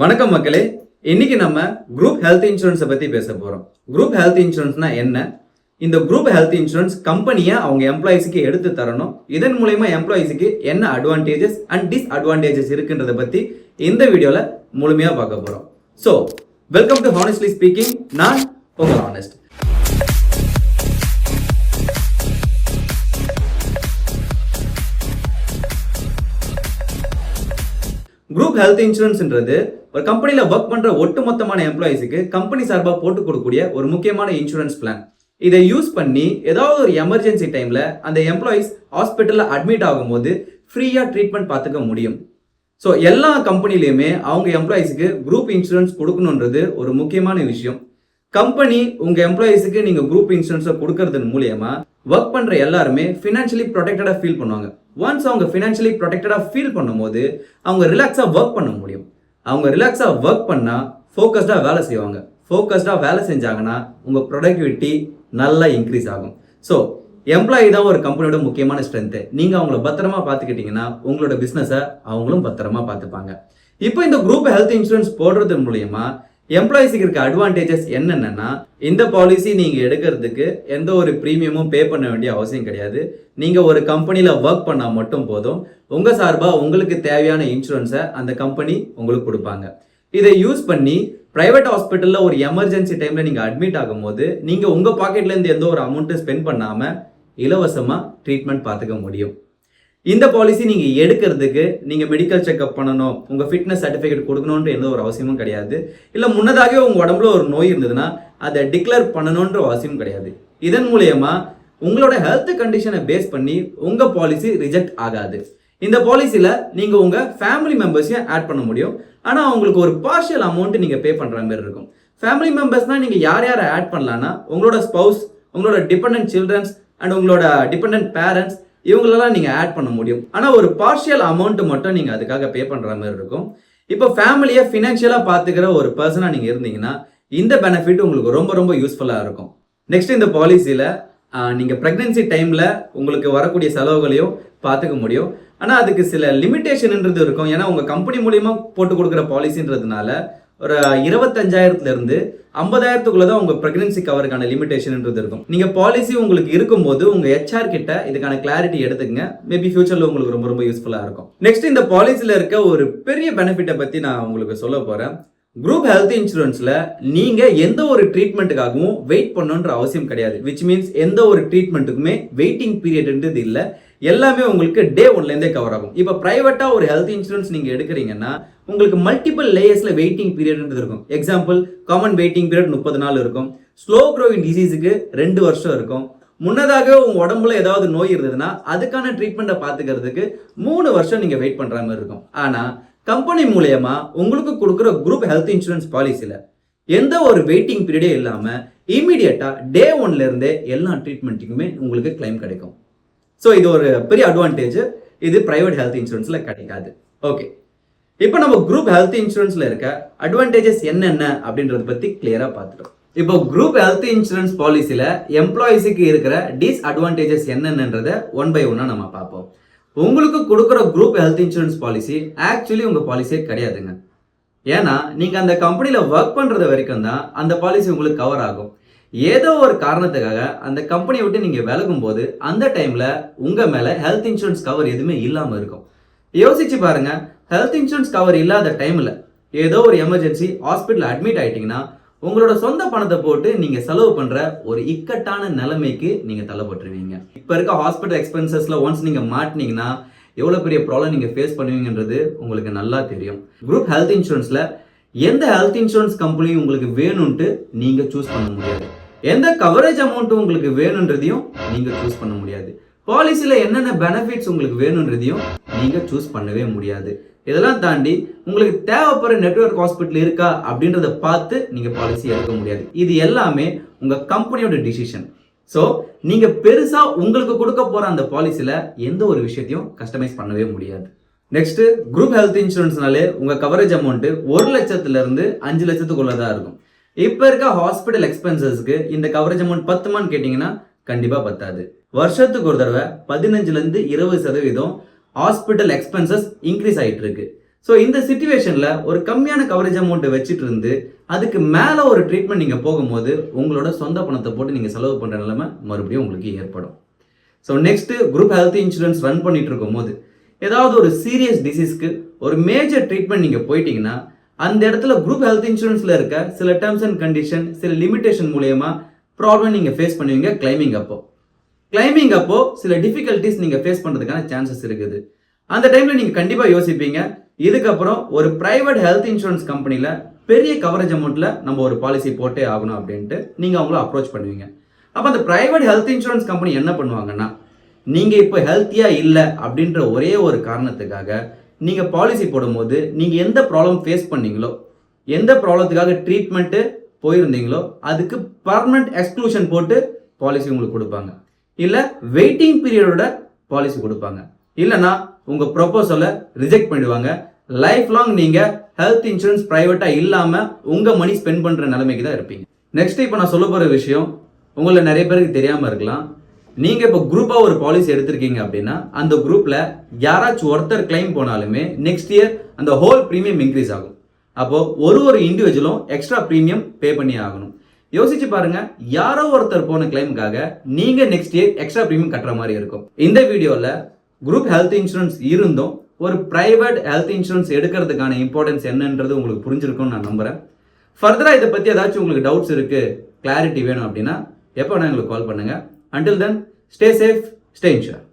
வணக்கம் மக்களே. இன்னைக்கு நம்ம குரூப் ஹெல்த் இன்சூரன்ஸை பத்தி பேச போறோம். குரூப் ஹெல்த் இன்சூரன்ஸ்னா என்ன? இந்த குரூப் ஹெல்த் இன்சூரன்ஸ் கம்பெனியை அவங்க எம்ப்ளாயிஸுக்கு எடுத்து தரணும். இதன் மூலயமா எம்ப்ளாயிஸுக்கு என்ன அட்வான்டேஜஸ் அண்ட் டிஸ்அட்வான்டேஜஸ் இருக்குன்றத பத்தி இந்த வீடியோல முழுமையா பார்க்க போறோம். So welcome to honestly speaking நான் உங்கள் ஹானஸ்ட் குரூப் ஹெல்த் இன்சூரன்ஸ்ன்றது ஒரு கம்பெனியில் ஒர்க் பண்ணுற ஒட்டுமொத்தமான எம்ப்ளாயிஸுக்கு கம்பெனி சார்பாக போட்டு கொடுக்கக்கூடிய ஒரு முக்கியமான இன்சூரன்ஸ் பிளான் இதை யூஸ் பண்ணி ஏதாவது ஒரு எமர்ஜென்சி டைமில் அந்த எம்ப்ளாயிஸ் ஹாஸ்பிட்டலில் அட்மிட் ஆகும்போது ஃப்ரீயாக ட்ரீட்மெண்ட் பார்த்துக்க முடியும். ஸோ எல்லா கம்பெனிலையுமே அவங்க எம்ப்ளாயிஸுக்கு குரூப் இன்சூரன்ஸ் கொடுக்கணுன்றது ஒரு முக்கியமான விஷயம். கம்பெனி உங்கள் எம்ப்ளாயிஸுக்கு நீங்கள் குரூப் இன்சூரன்ஸை கொடுக்கறது மூலியமாக ஒர்க் பண்ணுற எல்லாருமே ஃபினான்ஷியலி ப்ரொடெக்டடாக ஃபீல் பண்ணுவாங்க. ஒன்ஸ் அவங்க ஃபினான்ஷியலி ப்ரொடெக்டடாக ஃபீல் பண்ணும்போது அவங்க ரிலாக்ஸாக ஒர்க் பண்ண முடியும். அவங்க ரிலாக்ஸாக ஒர்க் பண்ணால் ஃபோக்கஸ்டாக வேலை செய்வாங்க. ஃபோக்கஸ்டாக வேலை செஞ்சாங்கன்னா உங்கள் ப்ரொடக்டிவிட்டி நல்லா இன்க்ரீஸ் ஆகும். ஸோ எம்ப்ளாயி தான் ஒரு கம்பெனியோட முக்கியமான ஸ்ட்ரென்த்து நீங்கள் அவங்கள பத்திரமா பார்த்துக்கிட்டிங்கன்னா உங்களோட பிஸ்னஸை அவங்களும் பத்திரமா பார்த்துப்பாங்க. இப்போ இந்த குரூப் ஹெல்த் இன்சூரன்ஸ் போடுறது மூலயமா எம்ப்ளாயிஸுக்கு இருக்க அட்வான்டேஜஸ் என்னென்னா இந்த பாலிசி நீங்கள் எடுக்கிறதுக்கு எந்த ஒரு ப்ரீமியமும் பே பண்ண வேண்டிய அவசியம் கிடையாது. நீங்கள் ஒரு கம்பெனியில் ஒர்க் பண்ணால் மட்டும் போதும். உங்கள் சார்பாக உங்களுக்கு தேவையான இன்சூரன்ஸை அந்த கம்பெனி உங்களுக்கு கொடுப்பாங்க. இதை யூஸ் பண்ணி ப்ரைவேட் ஹாஸ்பிட்டலில் ஒரு எமர்ஜென்சி டைமில் நீங்கள் அட்மிட் ஆகும்போது நீங்கள் உங்கள் பாக்கெட்லேருந்து எந்த ஒரு அமௌண்ட்டும் ஸ்பெண்ட் பண்ணாமல் இலவசமாக ட்ரீட்மெண்ட் பார்த்துக்க முடியும். இந்த பாலிசி நீங்க எடுக்கிறதுக்கு நீங்க மெடிக்கல் செக்அப் பண்ணணும் உங்க ஃபிட்னஸ் சர்டிஃபிகேட் கொடுக்கணுன்ற எந்த ஒரு அவசியமும் கிடையாது. இல்ல முன்னதாகவே உங்க உடம்புல ஒரு நோய் இருந்ததுன்னா அதை டிக்ளேர் பண்ணணுன்ற அவசியம் கிடையாது. இதன் மூலயமா உங்களோட ஹெல்த் கண்டிஷனை பேஸ் பண்ணி உங்க பாலிசி ரிஜெக்ட் ஆகாது. இந்த பாலிசியில் நீங்கள் உங்கள் ஃபேமிலி மெம்பர்ஸையும் ஆட் பண்ண முடியும். ஆனால் உங்களுக்கு ஒரு பார்ஷியல் அமௌண்ட் நீங்கள் பே பண்ணுற மாதிரி இருக்கும். ஃபேமிலி மெம்பர்ஸ்னால் நீங்கள் யார் யாரை ஆட் பண்ணலான்னா உங்களோட ஸ்பௌஸ் உங்களோட டிபெண்ட் சில்ட்ரன்ஸ் அண்ட் உங்களோட டிபெண்ட் பேரண்ட்ஸ் இவங்களெல்லாம் நீங்கள் ஆட் பண்ண முடியும். ஆனால் ஒரு பார்ஷியல் அமௌண்ட் மட்டும் நீங்கள் அதுக்காக பே பண்ணுற மாதிரி இருக்கும். இப்போ ஃபேமிலியை ஃபினான்ஷியலாக பார்த்துக்கிற ஒரு பர்சனாக நீங்கள் இருந்தீங்கன்னா இந்த பெனிஃபிட் உங்களுக்கு ரொம்ப ரொம்ப யூஸ்ஃபுல்லாக இருக்கும். நெக்ஸ்ட் இந்த பாலிசியில் நீங்கள் ப்ரெக்னென்சி டைமில் உங்களுக்கு வரக்கூடிய செலவுகளையும் பார்த்துக்க முடியும். ஆனால் அதுக்கு சில லிமிட்டேஷன்ன்றது இருக்கும். ஏன்னா உங்கள் கம்பெனி மூலியமாக போட்டு கொடுக்குற பாலிசின்றதுனால ஒரு இருபத்தஞ்சாயிரத்துலேருந்து ஐம்பதாயிரத்துக்குள்ள தான் உங்கள் ப்ரெக்னன்சி கவருக்கான லிமிடேஷன்ன்றது இருக்கும். நீங்கள் பாலிசி உங்களுக்கு இருக்கும்போது உங்கள் ஹெச்ஆர் கிட்ட இதுக்கான கிளாரிட்டி எடுத்துக்கங்க. மேபி ஃபியூச்சரில் உங்களுக்கு ரொம்ப ரொம்ப யூஸ்ஃபுல்லாக இருக்கும். நெக்ஸ்ட் இந்த பாலிசியில் இருக்க ஒரு பெரிய பெனிஃபிட்டை பற்றி நான் உங்களுக்கு சொல்ல போகிறேன் குரூப் ஹெல்த் இன்சூரன்ஸில் நீங்கள் எந்த ஒரு ட்ரீட்மெண்ட்டுக்காகவும் வெயிட் பண்ணணுன்ற அவசியம் கிடையாது. விச் மீன்ஸ் எந்த ஒரு ட்ரீட்மெண்ட்டுக்குமே வெயிட்டிங் பீரியட்ன்றது இல்லை. எல்லாமே உங்களுக்கு டே ஒன்லேருந்தே கவர் ஆகும். இப்போ ப்ரைவேட்டாக ஒரு ஹெல்த் இன்சூரன்ஸ் நீங்கள் எடுக்கிறீங்கன்னா உங்களுக்கு மல்டிபிள் லேயர்ஸில் வெயிட்டிங் பீரியட்ன்றது இருக்கும். எக்ஸாம்பிள் காமன் வெயிட்டிங் பீரியட் முப்பது நாள் இருக்கும். ஸ்லோ க்ரோவிங் டிசீஸுக்கு ரெண்டு வருஷம் இருக்கும். முன்னதாக உங்கள் உடம்புல ஏதாவது நோய் இருந்ததுன்னா அதுக்கான ட்ரீட்மெண்ட்டை பார்த்துக்கிறதுக்கு மூணு வருஷம் நீங்கள் வெயிட் பண்ணுற மாதிரி இருக்கும். ஆனால் கம்பெனி மூலயமா உங்களுக்கு கொடுக்குற குரூப் ஹெல்த் இன்சூரன்ஸ் பாலிசியில் எந்த ஒரு வெயிட்டிங் பீரியடே இல்லாமல் இமீடியட்டாக டே ஒன்லேருந்தே எல்லா ட்ரீட்மெண்ட்டுக்குமே உங்களுக்கு கிளைம் கிடைக்கும். ஸோ இது ஒரு பெரிய அட்வான்டேஜ் இது பிரைவேட் ஹெல்த் இன்சூரன்ஸில் கிடைக்காது. ஓகே இப்போ நம்ம குரூப் ஹெல்த் இன்சூரன்ஸில் இருக்க அட்வான்டேஜஸ் என்னென்ன அப்படின்றத பற்றி கிளியராக பார்த்துட்டோம். இப்போ குரூப் ஹெல்த் இன்சூரன்ஸ் பாலிசியில் எம்ப்ளாயிஸுக்கு இருக்கிற டிஸ்அட்வான்டேஜஸ் என்னென்னன்றதை ஒன் பை ஒன்னாக நம்ம பார்ப்போம். உங்களுக்கு கொடுக்குற group health insurance policy actually உங்கள் பாலிசியே கிடையாதுங்க. ஏன்னா நீங்கள் அந்த கம்பெனியில் ஒர்க் பண்ணுறது வரைக்கும் தான் அந்த பாலிசி உங்களுக்கு கவர் ஆகும். ஏதோ ஒரு காரணத்துக்காக அந்த கம்பெனியை விட்டு நீங்கள் விலகும் போது அந்த டைமில் உங்கள் மேலே ஹெல்த் இன்சூரன்ஸ் கவர் எதுவுமே இல்லாமல் இருக்கும். யோசிச்சு பாருங்க ஹெல்த் இன்சூரன்ஸ் கவர் இல்லாத டைமில் ஏதோ ஒரு எமர்ஜென்சி ஹாஸ்பிட்டல் அட்மிட் ஆயிட்டீங்கன்னா உங்களோட சொந்த பணத்தை போட்டு நீங்கள் செலவு பண்ணுற ஒரு இக்கட்டான நிலைமைக்கு நீங்கள் தள்ளப்பட்டுருவீங்க. இப்போ இருக்க ஹாஸ்பிட்டல் எக்ஸ்பென்சஸில் ஒன்ஸ் நீங்கள் மாட்டினீங்கன்னா எவ்வளோ பெரிய ப்ராப்ளம் நீங்கள் ஃபேஸ் பண்ணுவீங்கன்றது உங்களுக்கு நல்லா தெரியும். குரூப் ஹெல்த் இன்சூரன்ஸில் எந்த ஹெல்த் இன்சூரன்ஸ் கம்பெனியும் உங்களுக்கு வேணும்ன்ட்டு நீங்கள் சூஸ் பண்ண முடியாது. எந்த கவரேஜ் அமௌண்ட்டும் உங்களுக்கு வேணுன்றதையும் நீங்கள் சூஸ் பண்ண முடியாது. பாலிசியில் என்னென்ன பெனிஃபிட்ஸ் உங்களுக்கு வேணுன்றதையும் நீங்கள் சூஸ் பண்ணவே முடியாது. இதெல்லாம் தாண்டி உங்களுக்கு தேவைப்படுற நெட்ஒர்க் ஹாஸ்பிட்டல் இருக்கா அப்படின்றத பார்த்து நீங்கள் பாலிசி எடுக்க முடியாது. இது எல்லாமே உங்கள் கம்பெனியோட டிசிஷன் ஸோ நீங்கள் பெருசாக உங்களுக்கு கொடுக்க போகிற அந்த பாலிசியில் எந்த ஒரு விஷயத்தையும் கஸ்டமைஸ் பண்ணவே முடியாது. நெக்ஸ்ட் குரூப் ஹெல்த் இன்சூரன்ஸ்னாலே உங்கள் கவரேஜ் அமௌண்ட்டு ஒரு லட்சத்துலேருந்து அஞ்சு லட்சத்துக்குள்ளே தான் இருக்கும். இப்போ இருக்க ஹாஸ்பிட்டல் எக்ஸ்பென்சஸ்க்கு இந்த கவரேஜ் அமௌண்ட் பத்துமான்னு கேட்டிங்கன்னா கண்டிப்பாக பத்தாது. வருஷத்துக்கு ஒரு தடவை பதினஞ்சுலேருந்து இருபது சதவீதம் ஹாஸ்பிட்டல் எக்ஸ்பென்சஸ் இன்க்ரீஸ் ஆகிட்டு இருக்கு ஸோ இந்த சுச்சுவேஷனில் ஒரு கம்மியான கவரேஜ் அமௌண்ட்டை வச்சுட்டு இருந்து அதுக்கு மேலே ஒரு ட்ரீட்மெண்ட் நீங்கள் போகும்போது உங்களோட சொந்த பணத்தை போட்டு நீங்கள் செலவு பண்ணுற நிலைமை மறுபடியும் உங்களுக்கு ஏற்படும். So next group health insurance run பண்ணிட்டு இருக்கும்போது ஏதாவது ஒரு சீரியஸ் டிசீஸ்க்கு ஒரு மேஜர் ட்ரீட்மெண்ட் நீங்கள் போயிட்டீங்கன்னா அந்த இடத்துல குரூப் ஹெல்த் இன்சூரன்ஸில் இருக்க சில டேர்ம்ஸ் அண்ட் கண்டிஷன் சில லிமிடேஷன் மூலயமா ப்ராப்ளம் நீங்கள் ஃபேஸ் பண்ணுவீங்க கிளைமிங் அப்போ கிளைமிங் அப்போ சில டிஃபிகல்ட்டிஸ் நீங்கள் ஃபேஸ் பண்ணுறதுக்கான சான்சஸ் இருக்குது. அந்த டைமில் நீங்கள் கண்டிப்பாக யோசிப்பீங்க இதுக்கப்புறம் ஒரு ப்ரைவேட் ஹெல்த் இன்சூரன்ஸ் கம்பெனியில் பெரிய கவரேஜ் அமௌண்ட்டில் நம்ம ஒரு பாலிசி போட்டே ஆகணும் அப்படின்ட்டு நீங்கள் அவங்கள அப்ரோச் பண்ணுவீங்க. அப்போ அந்த ப்ரைவேட் ஹெல்த் இன்சூரன்ஸ் கம்பெனி என்ன பண்ணுவாங்கன்னா நீங்கள் இப்போ ஹெல்த்தியாக இல்லை அப்படின்ற ஒரே ஒரு காரணத்துக்காக நீங்கள் பாலிசி போடும்போது நீங்கள் எந்த ப்ராப்ளம் ஃபேஸ் பண்ணீங்களோ எந்த ப்ராப்ளத்துக்காக ட்ரீட்மெண்ட்டு போயிருந்தீங்களோ அதுக்கு பர்மனெண்ட் எக்ஸ்க்ளூஷன் போட்டு பாலிசி உங்களுக்கு கொடுப்பாங்க. இல்லை வெயிட்டிங் பீரியடோட பாலிசி கொடுப்பாங்க. இல்லைன்னா உங்கள் ப்ரொபோசலை ரிஜெக்ட் பண்ணிடுவாங்க. லைஃப் லாங் நீங்கள் ஹெல்த் இன்சூரன்ஸ் ப்ரைவேட்டாக இல்லாமல் உங்கள் மணி ஸ்பெண்ட் பண்ணுற நிலைமைக்கு தான் இருப்பீங்க. நெக்ஸ்ட் இப்போ நான் சொல்ல போகிற விஷயம் உங்களை நிறைய பேருக்கு தெரியாமல் இருக்கலாம். நீங்கள் இப்போ குரூப்பாக ஒரு பாலிசி எடுத்திருக்கீங்க அப்படின்னா அந்த குரூப்பில் யாராச்சும் ஒருத்தர் கிளைம் போனாலுமே நெக்ஸ்ட் இயர் அந்த ஹோல் ப்ரீமியம் இன்க்ரீஸ் ஆகும். அப்போ ஒரு ஒரு இண்டிவிஜுவலும் எக்ஸ்ட்ரா ப்ரீமியம் பே பண்ணி ஆகணும். யோசிச்சு பாருங்க யாரோ ஒருத்தர் போன கிளைமுக்காக நீங்க நெக்ஸ்ட் இயர் எக்ஸ்ட்ரா ப்ரீமியம் கட்டுற மாதிரி இருக்கும். இந்த வீடியோல குரூப் ஹெல்த் இன்சூரன்ஸ் இருந்தும் ஒரு பிரைவேட் ஹெல்த் இன்சூரன்ஸ் எடுக்கிறதுக்கான இம்பார்ட்டன்ஸ் என்னன்றது உங்களுக்கு புரிஞ்சிருக்கும்னு நான் நம்புறேன். ஃபர்தரா இதை பத்தி ஏதாச்சும் உங்களுக்கு டவுட்ஸ் இருக்கு கிளாரிட்டி வேணும் அப்படின்னா எப்போ வேணா எங்களுக்கு கால் பண்ணுங்க. Until then Stay safe, stay in insured.